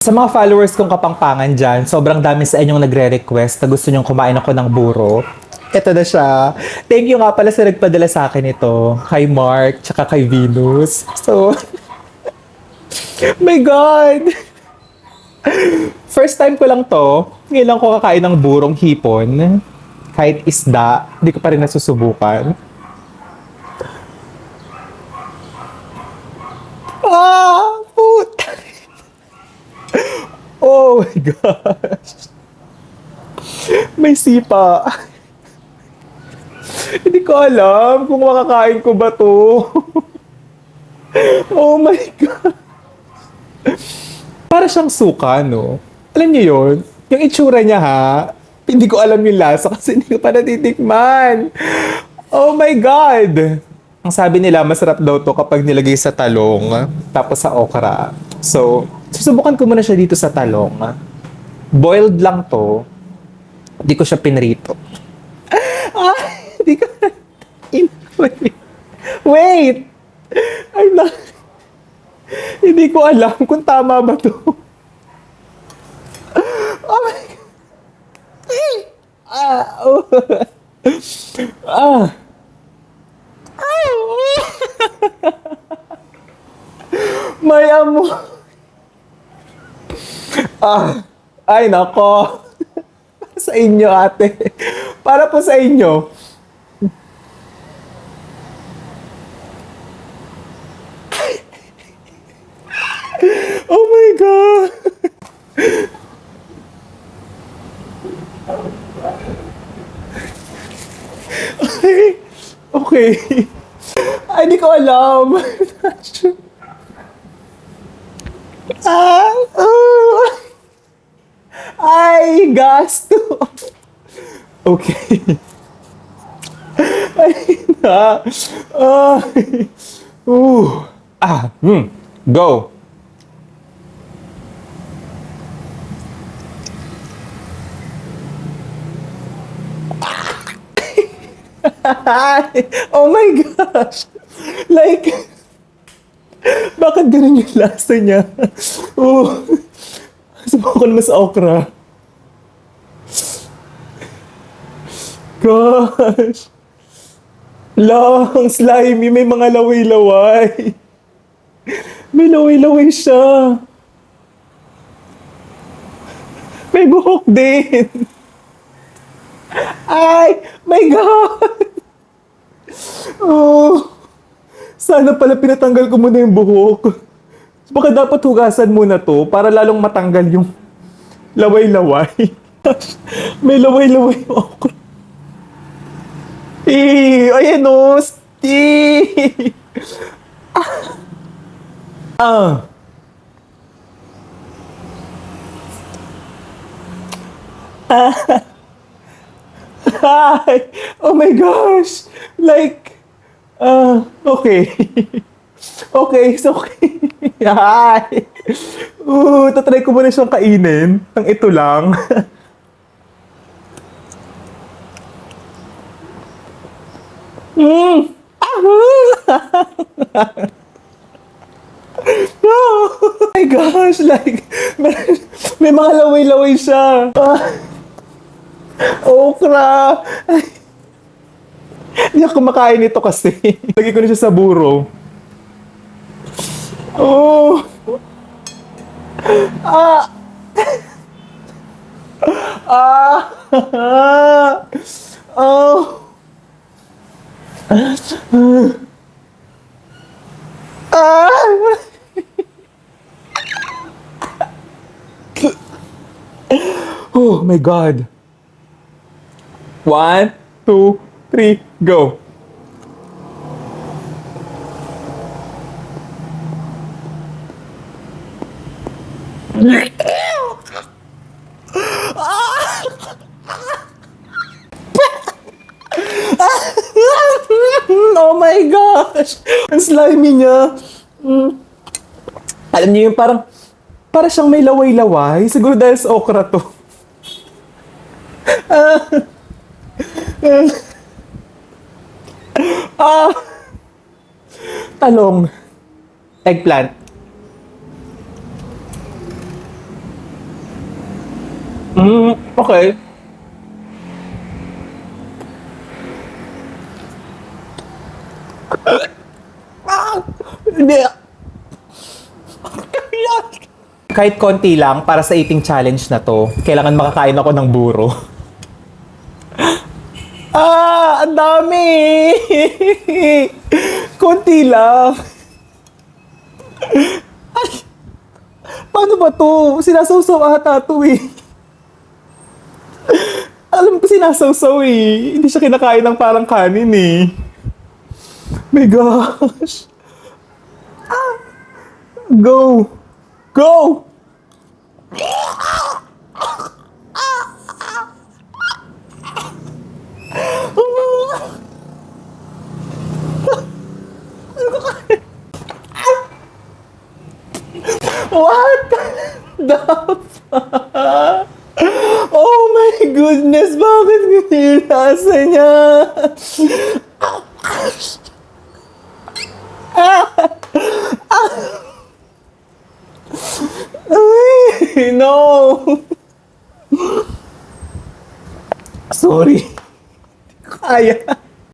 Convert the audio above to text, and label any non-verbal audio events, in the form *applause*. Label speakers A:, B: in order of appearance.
A: Sa mga followers kong kapangpangan dyan, sobrang dami sa inyong nagre-request na gusto nyong kumain ako ng buro. Ito na siya. Thank you nga pala sa nagpadala sa akin ito. Kay Mark, tsaka kay Venus. So, *laughs* my God! First time ko lang to. Ngayon lang ko kakain ng burong hipon. Kahit isda, hindi ko pa rin nasusubukan. Ah! Puta! Oh my gosh. May sipa. Hindi ko alam kung makakain ko ba to. oh my God. Para siyang suka, no? Alam niyo yun? Yung itsura niya, ha? Hindi ko alam yung lasa kasi hindi ko pa natitikman. Oh my God! Ang sabi nila, masarap daw to kapag nilagay sa talong, tapos sa okra. So, susubukan ko muna siya dito sa talong. Boiled lang to. Hindi ko siya pinrito. Ah, hindi ko Wait. Wait! I'm not... Hindi ko alam kung tama ba to. Oh my God. Ah, oh. ah. *laughs* May amo. Ah, ay nako. *laughs* sa inyo ate. Para po sa inyo. *laughs* Oh my God! Okay. *laughs* Okay. Ay, di ko alam. ah, oh. Ay, gasto. Okay. Ay, na. Ay. Uh. Ah, hmm. Go. Oh my gosh! Like, bakit ganun yung lasa niya? Oh, subukan ko naman sa okra. Gosh! Lang, slimy, may mga laway-laway. May laway-laway siya. May buhok din. Ay! My God! Oh, sana pala pinatanggal ko muna yung buhok. Baka dapat hugasan muna to para lalong matanggal yung laway-laway. *laughs* May laway-laway yung okra. Eh, ayan o, Steve! Ah. Hi! Oh my gosh! Like, uh, okay. okay, it's okay. *laughs* Hi! Uh, tatry ko muna siyang kainin. Ang ito lang. *laughs* mm. oh *laughs* my gosh! Like, may, mga laway-laway siya. Ah. Okra! Ay. Hindi ako kumakain nito kasi. *laughs* Lagi ko na siya sa buro. Oh! Ah! Ah! *laughs* Oh! Ah! *laughs* Oh my God! One, two, three, go. *laughs* my gosh! Ang slimy niya. Mm. Alam niyo yung parang, para siyang may laway-laway. Siguro dahil sa okra to. *laughs* Ah! Talong. Eggplant. Mm, okay. Hindi. Kahit konti lang para sa eating challenge na to, kailangan makakain ako ng buro. *laughs* Ah, ang dami! *laughs* konti lang. Ay, paano ba to? Sinasawsaw ata to eh. Alam ko sinasawsaw eh. Hindi siya kinakain ng parang kanin eh. My gosh. Go. Go. What the fuck? Oh my goodness, bakit ganyan yung lasa niya? Ay, *laughs* no! Sorry. Kaya.